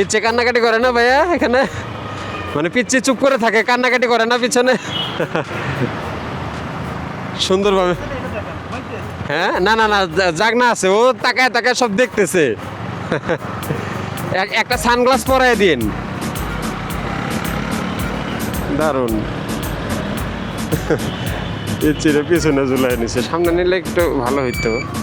পিচ্ছে কান্নাকাটি করে না ভাইয়া এখানে? মানে পিচ্ছে চুপ করে থাকে, কান্নাকাটি করে না পিছনে? সুন্দরভাবে। হ্যাঁ? না না না যাক না আছে, ও তাকায় তাকায় সব দেখতেছে। এক- একটা সানগ্লাস পরায় দিন। দারুণ। এর পিছনে ঝুলাই নিছে। সামনে নিলে একটু ভালো হইতো।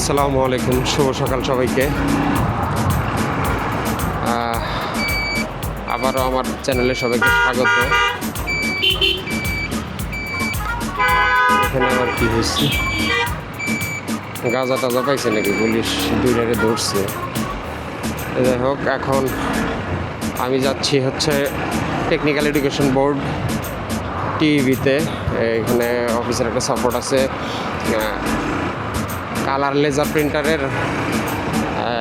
আসসালামু আলাইকুম, শুভ সকাল সবাইকে। আবারও আমার চ্যানেলে সবাইকে স্বাগত। এখানে আবার কি হয়েছে? গাঁজা টাজা পাইছে নাকি? পুলিশ দুইটারে ধরছে। যাই হোক, এখন আমি যাচ্ছি হচ্ছে টেকনিক্যাল এডুকেশন বোর্ড টিভিতে এখানে অফিসের একটা সাপোর্ট আছে। কালার লেজার প্রিন্টারের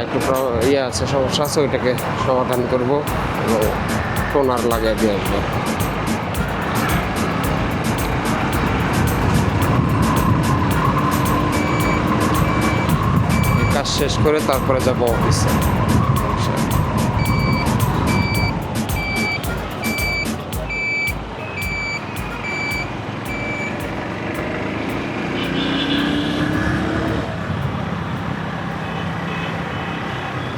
একটু ইয়ে আছে, সমস্যা আছে, ওইটাকে সমাধান করব এবং টোনার লাগিয়ে দিয়ে আসব। কাজ শেষ করে তারপরে যাব অফিসে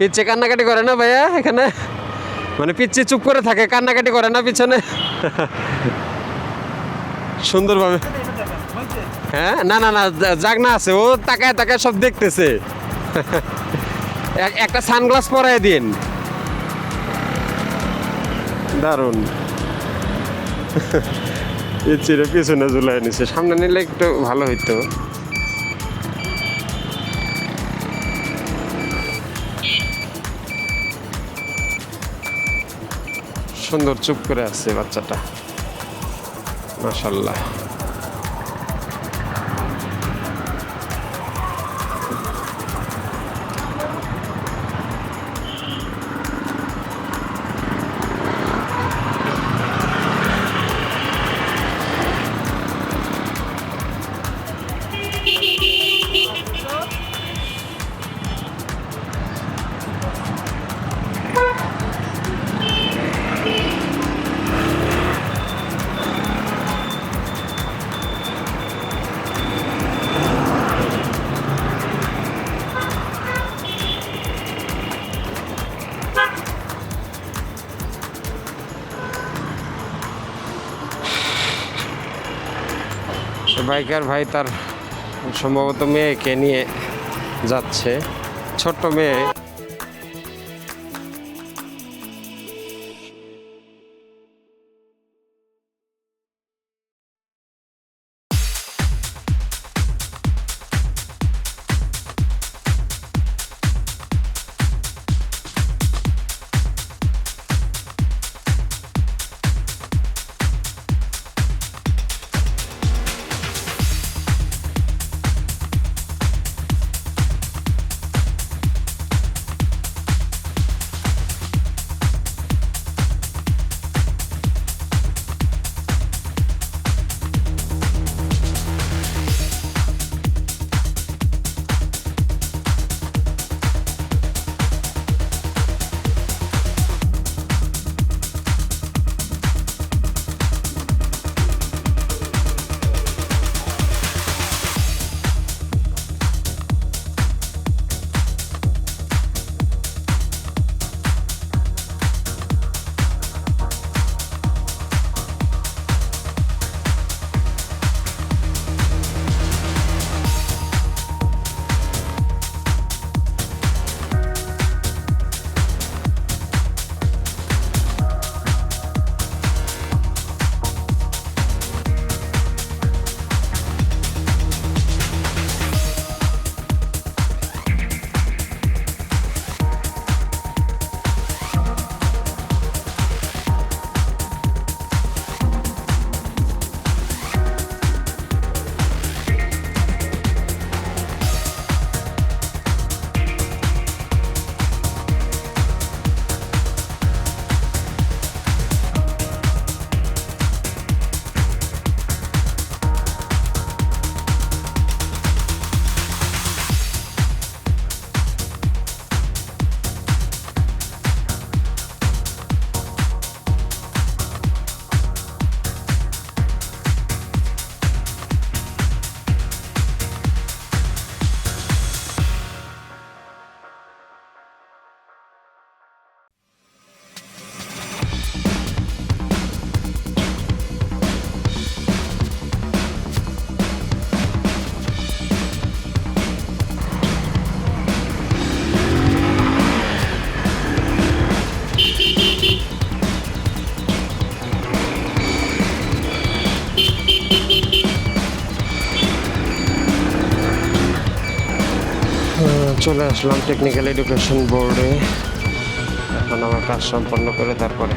পিচ্ছে কান্নাকাটি করে না ভাইয়া এখানে? মানে পিচ্ছে চুপ করে থাকে, কান্নাকাটি করে না পিছনে? সুন্দরভাবে। হ্যাঁ? না না না যাক না আছে, ও তাকায় তাকায় সব দেখতেছে। একটা সানগ্লাস পরায় দিন। এর চিরে পিছনে ঝুলাই নিছে। সামনে নিলে একটু ভালো হইতো। সুন্দর চুপ করে আছে বাচ্চাটা। মাশাল্লাহ। বাইকার ভাই তার সম্ভবত মেয়েকে নিয়ে যাচ্ছে। ছোট্ট মেয়ে। চলে আসলাম টেকনিক্যাল এডুকেশন বোর্ডে এখন আমার কাজ সম্পন্ন করে তারপরে।